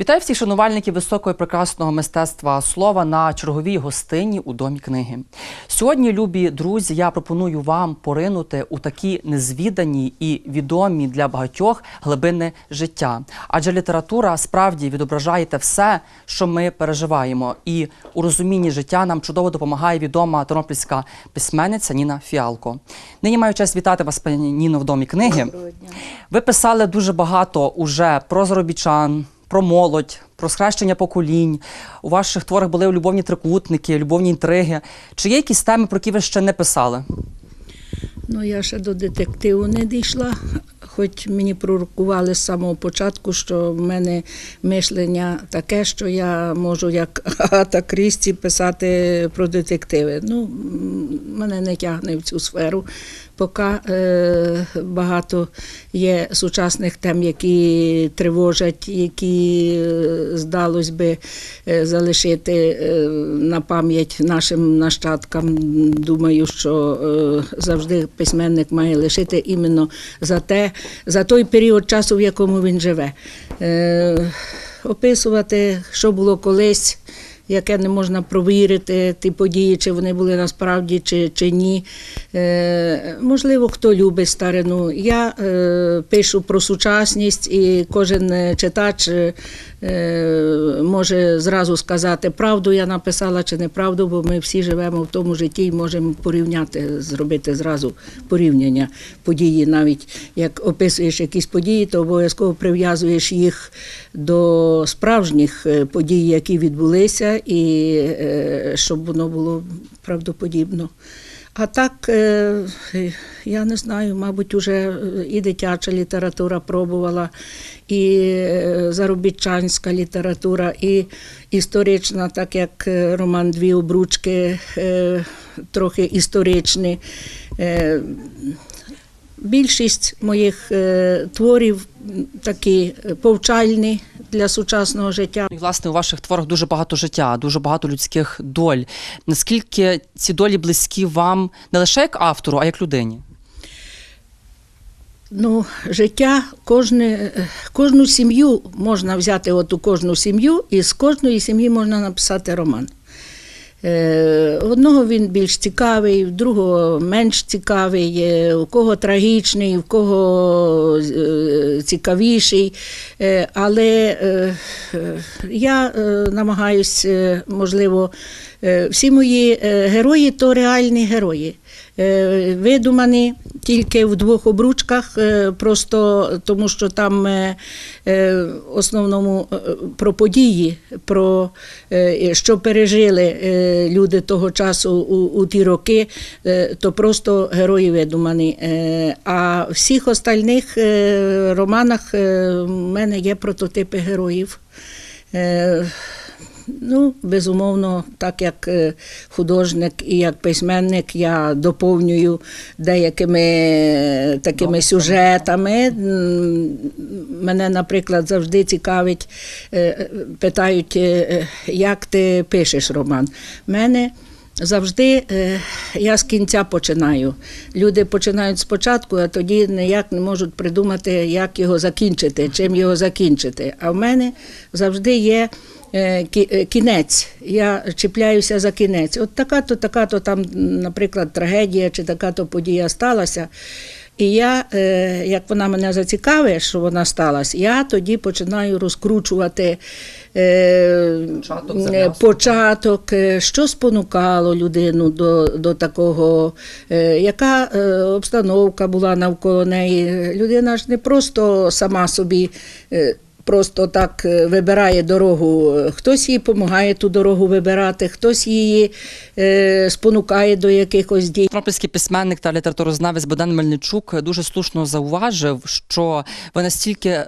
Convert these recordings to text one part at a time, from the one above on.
Вітаю всіх шанувальників високого і прекрасного мистецтва слова на черговій гостині у домі книги. Сьогодні, любі друзі, я пропоную вам поринути у такі незвідані і відомі для багатьох глибини життя. Адже література справді відображає те все, що ми переживаємо. І у розумінні життя нам чудово допомагає відома тернопільська письменниця Ніна Фіалко. Нині маю честь вітати вас, пані Ніно, в домі книги. Ви писали дуже багато уже про заробітчан, про молодь, про схрещення поколінь. У ваших творах були любовні трикутники, любовні інтриги. Чи є якісь теми, про які ви ще не писали? Ну, я ще до детективу не дійшла, хоч мені пророкували з самого початку, що в мене мишлення таке, що я можу як Агата Крісті писати про детективи. Ну, мене не тягне в цю сферу. Поки е, багато є сучасних тем, які тривожать, які, е, здалось би, е, залишити е, на пам'ять нашим нащадкам. Думаю, що завжди письменник має лишити іменно за те, за той період часу, в якому він живе. Е, описувати, що було колись. Яке не можна провірити, ті події, чи вони були насправді, чи, чи ні. Е, можливо, хто любить старину. Я е, пишу про сучасність, і кожен е, читач е, може зразу сказати, правду я написала чи неправду, бо ми всі живемо в тому житті і можемо порівняти, зробити зразу порівняння події. Навіть як описуєш якісь події, то обов'язково прив'язуєш їх до справжніх е, подій, які відбулися, і е, щоб воно було правдоподібно. А так, е, я не знаю, мабуть, уже і дитяча література пробувала, і е, заробітчанська література, і історична, так як е, роман Дві обручки, е, трохи історичні. Е, Більшість моїх е, творів такі е, повчальні для сучасного життя. І, власне, у ваших творах дуже багато життя, дуже багато людських доль. Наскільки ці долі близькі вам не лише як автору, а як людині? Ну, життя, кожне, кожну сім'ю можна взяти от у кожну сім'ю, і з кожної сім'ї можна написати роман. Е, Одного він більш цікавий, в другого менш цікавий, у кого трагічний, в кого е, цікавіший. Е, Але я намагаюся, можливо, всі мої герої то реальні герої. Е, Видумані тільки в двох обручках, е, просто тому що там е, е, в основному про події, про що пережили люди того часу у, у ті роки, то просто герої видумані. А в всіх остальних романах в мене є прототипи героїв. Ну, безумовно, так як е, художник і як письменник, я доповнюю деякими е, такими сюжетами. Мене, наприклад, завжди цікавить, е, питають, як ти пишеш роман. Мене Завжди е, я з кінця починаю. Люди починають спочатку, а тоді ніяк не можуть придумати, як його закінчити, чим його закінчити. А в мене завжди є е, е, кінець. Я чіпляюся за кінець. От така-то, така-то там, наприклад, трагедія чи така-то подія сталася. І я, як вона мене зацікавить, що вона сталася, я тоді починаю розкручувати Початок, е, початок, е, що спонукало людину до, до такого, е, яка е, обстановка була навколо неї. Людина ж не просто сама собі. е, Просто так е, вибирає дорогу. Хтось їй допомагає ту дорогу вибирати, хтось її е, спонукає до якихось дій. Тернопільський письменник та літературознавець Богдан Мельничук дуже слушно зауважив, що ви настільки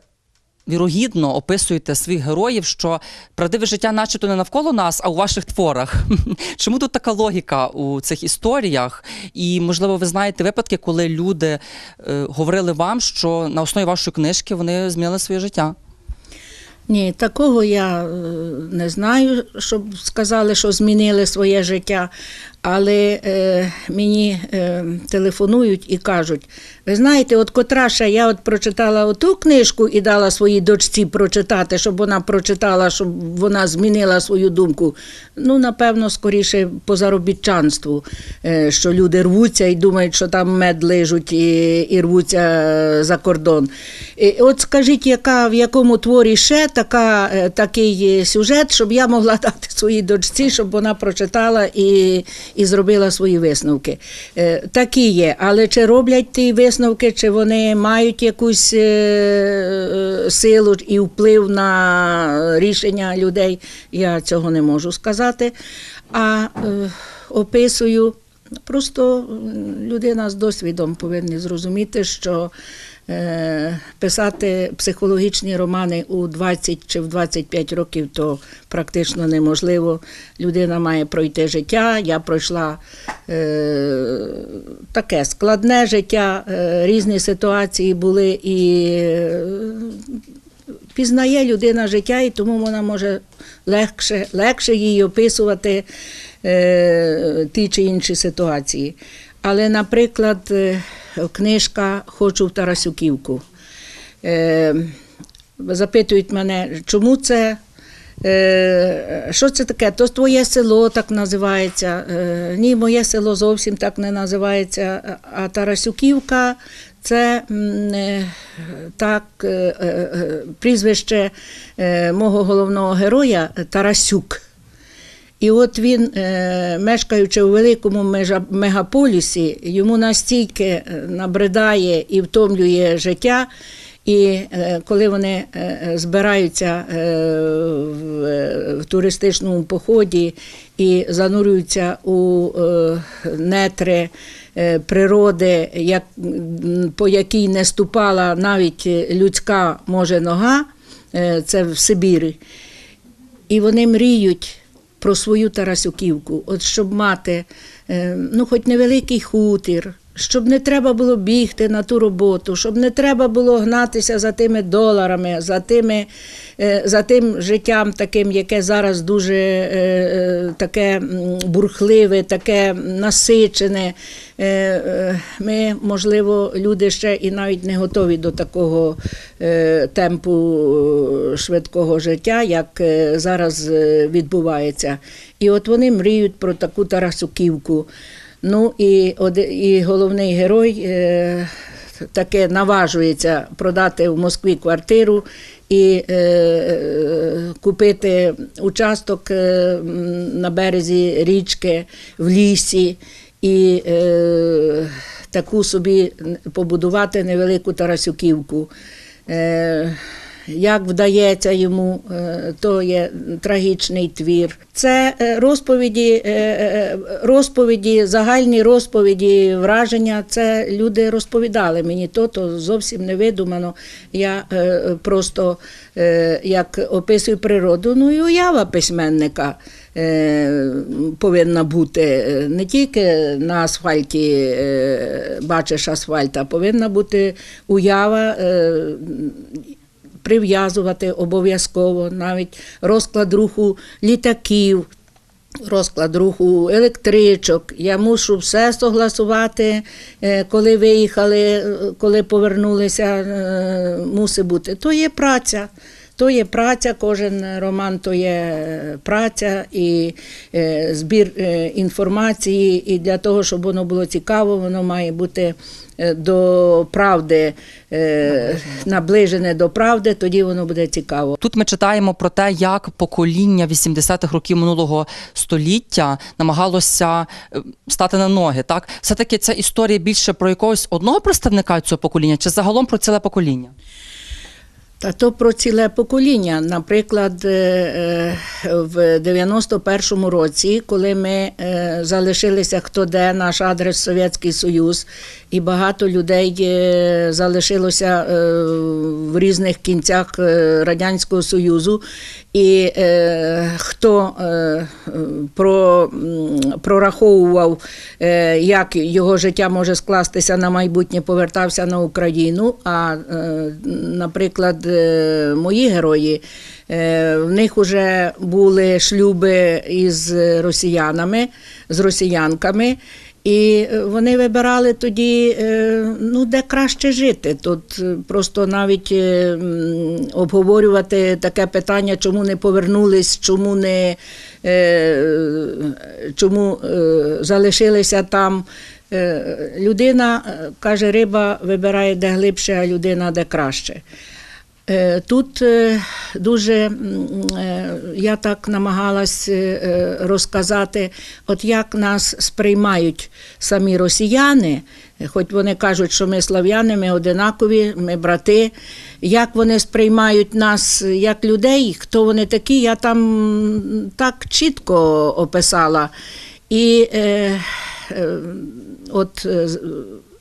вірогідно описуєте своїх героїв, що правдиве життя, начебто, не навколо нас, а у ваших творах. Чому тут така логіка у цих історіях? І, можливо, ви знаєте випадки, коли люди е, говорили вам, що на основі вашої книжки вони змінили своє життя. Ні, такого я е, не знаю, щоб сказали, що змінили своє життя. Але е, мені е, телефонують і кажуть: ви знаєте, от котра ще я от прочитала оту книжку і дала своїй дочці прочитати, щоб вона прочитала, щоб вона змінила свою думку. Ну, напевно, скоріше по заробітчанству, е, що люди рвуться і думають, що там мед лижуть і, і рвуться е, за кордон. І от скажіть, яка в якому творі ще така, е, такий сюжет, щоб я могла дати своїй дочці, щоб вона прочитала і, і зробила свої висновки. Е, Такі є, але чи роблять ті висновки, чи вони мають якусь е, е, силу і вплив на рішення людей, я цього не можу сказати. А описую. Просто людина з досвідом повинна зрозуміти, що писати психологічні романи у 20 чи в 25 років то практично неможливо. Людина має пройти життя. Я пройшла е, таке складне життя, е, різні ситуації були і. е, Пізнає людина життя, і тому вона може легше, легше їй описувати е, ті чи інші ситуації. Але, наприклад, е, книжка Хочу в Тарасюківку. Е, запитують мене, чому це? Е, що це таке? То твоє село так називається. Ні, моє село зовсім так не називається. А Тарасюківка це так прізвище мого головного героя Тарасюк. І от він, е, мешкаючи у великому мегаполісі, йому настільки е, набридає і втомлює життя. І е, коли вони збираються в, туристичному поході і занурюються у нетри природи, по якій не ступала навіть людська може нога, це в Сибірі, і вони мріють про свою Тарасюківку, от щоб мати е, ну, хоч невеликий хутір, щоб не треба було бігти на ту роботу, щоб не треба було гнатися за тими доларами, за, тими, е, за тим життям, таким, яке зараз дуже е, е, таке бурхливе, таке насичене. Ми, можливо, люди ще і навіть не готові до такого темпу швидкого життя, як зараз відбувається. І от вони мріють про таку Тарасуківку. Ну і, і головний герой е, таке наважується продати в Москві квартиру і е, е, купити участок на березі річки в лісі і е, таку собі побудувати невелику Тарасюківку. Е, як вдається йому, е, то є трагічний твір. Це е, розповіді, е, розповіді, загальні розповіді, враження. Це люди розповідали мені то, то зовсім не видумано. Я просто як описую природу, ну і уява письменника повинна бути не тільки на асфальті бачиш асфальт, а повинна бути уява. Прив'язувати обов'язково навіть розклад руху літаків, розклад руху електричок. Я мушу все согласувати, е, коли виїхали, е, коли повернулися, е, мусить бути. То є праця. То є праця, кожен роман то є е, праця і е, збір е, інформації. І для того, щоб воно було цікаво, воно має бути до правди, наближене до правди, тоді воно буде цікаво. Тут ми читаємо про те, як покоління 80-х років минулого століття намагалося стати на ноги. Так, все таки це історія більше про якогось одного представника цього покоління, чи загалом про ціле покоління? Та то про ціле покоління. Наприклад, е, е, в 91-му році, коли ми е, залишилися хто де, наш адрес Совєтський Союз, і багато людей залишилося в різних кінцях Радянського Союзу, і хто про, прораховував, як його життя може скластися на майбутнє, повертався на Україну. А, наприклад, мої герої, е, в них вже були шлюби із росіянами, з росіянками. І е, вони вибирали тоді, е, ну, де краще жити. Тут е, просто навіть е, обговорювати таке питання, чому не повернулись, чому не е, чому е, залишилися там. Е, Людина е, каже, риба вибирає де глибше, а людина де краще. Е, Тут е, дуже е, я так намагалась розказати, от як нас сприймають самі росіяни, хоч вони кажуть, що ми слав'яни, ми одинакові, ми брати. Як вони сприймають нас як людей, хто вони такі, я там так чітко описала. І е, е, от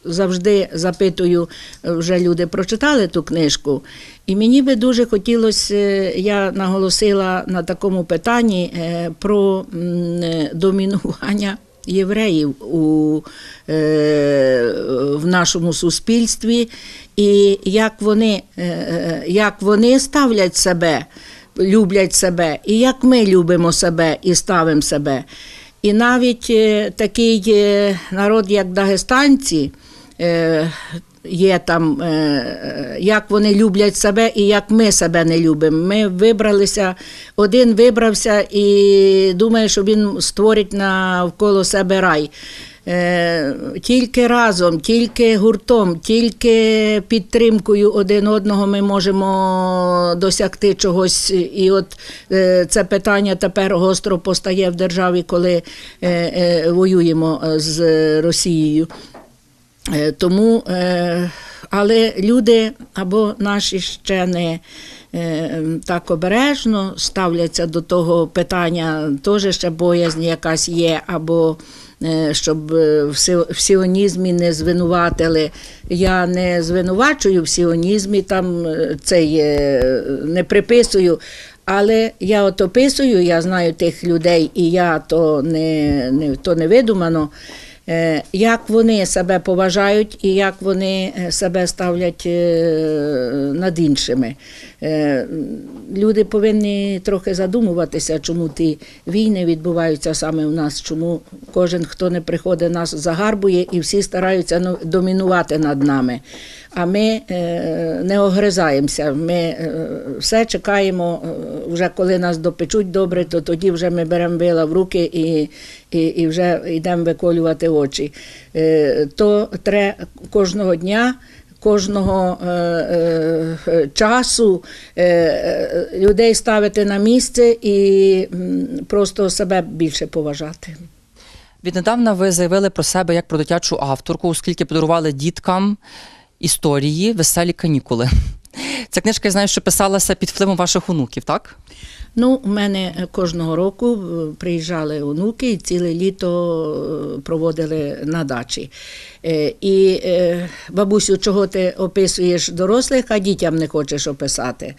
завжди запитую, е, вже люди прочитали ту книжку, і мені би дуже хотілося, е, я наголосила на такому питанні е, про домінування євреїв у, в нашому суспільстві, і як вони, як вони ставлять себе, люблять себе, і як ми любимо себе і ставимо себе. І навіть такий народ, як дагестанці, є там, е, як вони люблять себе і як ми себе не любимо. Ми вибралися, один вибрався і думає, що він створить навколо себе рай. Е, Тільки разом, тільки гуртом, тільки підтримкою один одного ми можемо досягти чогось. І от е, це питання тепер гостро постає в державі, коли е, е, воюємо е, з Росією. Е, Тому, е, але люди або наші ще не е, так обережно ставляться до того питання, теж ще боязнь якась є, або щоб в сіонізмі не звинуватили. Я не звинувачую в сіонізмі, там це є, не приписую. Але я от описую, я знаю тих людей, і я то не, не, то не видумано. Е, Як вони себе поважають і як вони е, себе ставлять е, над іншими. Е, Люди повинні трохи задумуватися, чому ті війни відбуваються саме в нас, чому кожен, хто не приходить, нас загарбує, і всі стараються ну, домінувати над нами. А ми е, не огризаємося. Ми е, все чекаємо, вже коли нас допечуть добре, то тоді вже ми беремо вила в руки і, і, і вже йдемо виколювати очі. То треба кожного дня. Кожного е, е, часу е, е, людей ставити на місце і просто себе більше поважати. Віднедавна ви заявили про себе як про дитячу авторку, оскільки подарували діткам історії веселі канікули. Ця книжка, я знаю, що писалася під впливом ваших онуків, так? Ну, у мене кожного року е, приїжджали онуки і ціле літо е, проводили на дачі. Е, І е, бабусю, чого ти описуєш дорослих, а дітям не хочеш описати.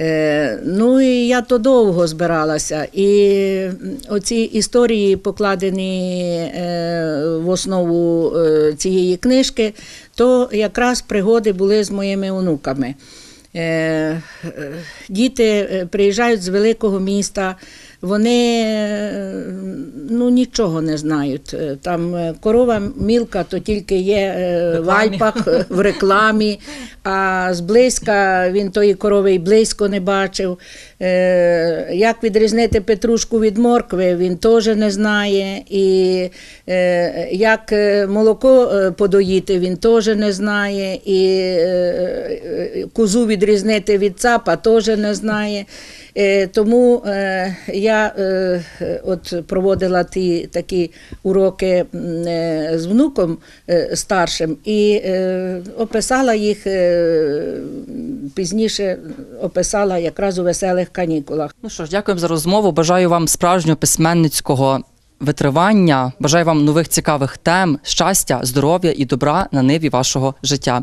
Е, Ну і я то довго збиралася. І оці історії, покладені е, в основу е, цієї книжки, то якраз пригоди були з моїми онуками. Е, е, Діти е, приїжджають з великого міста, вони е, ну, нічого не знають. Е, Там е, корова мілка, то тільки є в. Альпах, в рекламі, а зблизька він тої корови й близько не бачив. Як відрізнити петрушку від моркви, він теж не знає. І як молоко подоїти, він теж не знає. І козу відрізнити від цапа теж не знає. Е, Тому е, я е, от проводила ті такі уроки з внуком старшим і описала їх пізніше, описала якраз у веселих канікулах. Ну що ж, дякуємо за розмову. Бажаю вам справжнього письменницького витривання. Бажаю вам нових цікавих тем, щастя, здоров'я і добра на ниві вашого життя.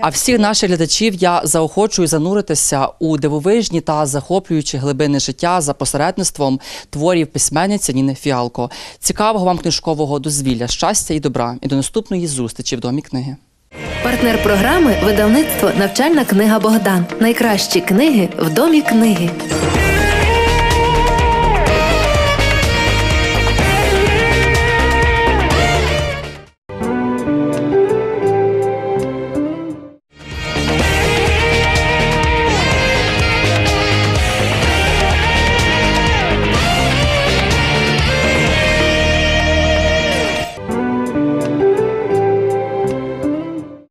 А всіх наших глядачів я заохочую зануритися у дивовижні та захоплюючі глибини життя за посередництвом творів письменниці Ніни Фіалко. Цікавого вам книжкового дозвілля, щастя і добра. І до наступної зустрічі в домі книги. Партнер програми видавництво Навчальна книга Богдан. Найкращі книги в домі книги.